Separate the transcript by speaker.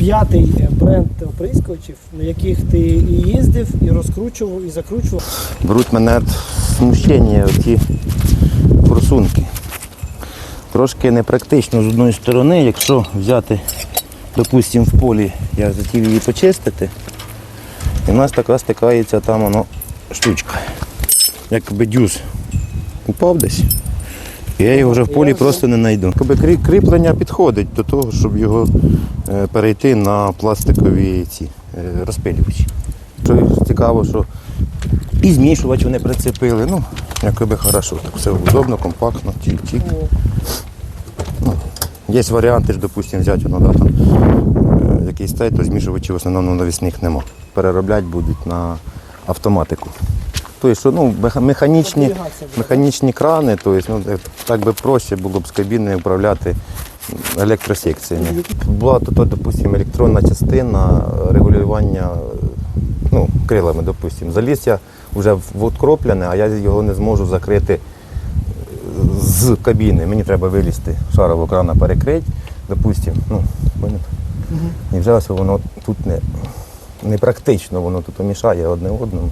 Speaker 1: п'ятий е, бренд оприскувачів, на яких ти і їздив, і розкручував, і закручував.
Speaker 2: Беруть мене смущення ті форсунки. Трошки непрактично з одної сторони, якщо взяти, допустимо, в полі, я хотів її почистити, і в нас така стикається там воно штучка. Якби дюз упав десь. Я його вже в полі просто не знайду. Якби кріплення підходить до того, щоб його е, перейти на пластикові ці е, розпилювачі. Що цікаво, що і змішувач вони прицепили. Ну, якби хорошо, так все удобно, компактно, чик-чик. Є варіанти ж, допустимо, взяти воно, да, там, е, якийсь цей, то змішувачів в основному навісних нема. Переробляти будуть на автоматику. Тобто, що, ну, механічні, механічні крани, тобто, ну, так- так би проще було б з кабіни управляти електросекціями. Була тут, допустимо, електронна частина регулювання ну, крилами, допустимо. Заліз я вже в откроплене, а я його не зможу закрити з кабіни. Мені треба вилізти, шарового крана перекрити, допустимо. Ну. І вже ось воно тут не, не практично, воно тут мішає одне одному.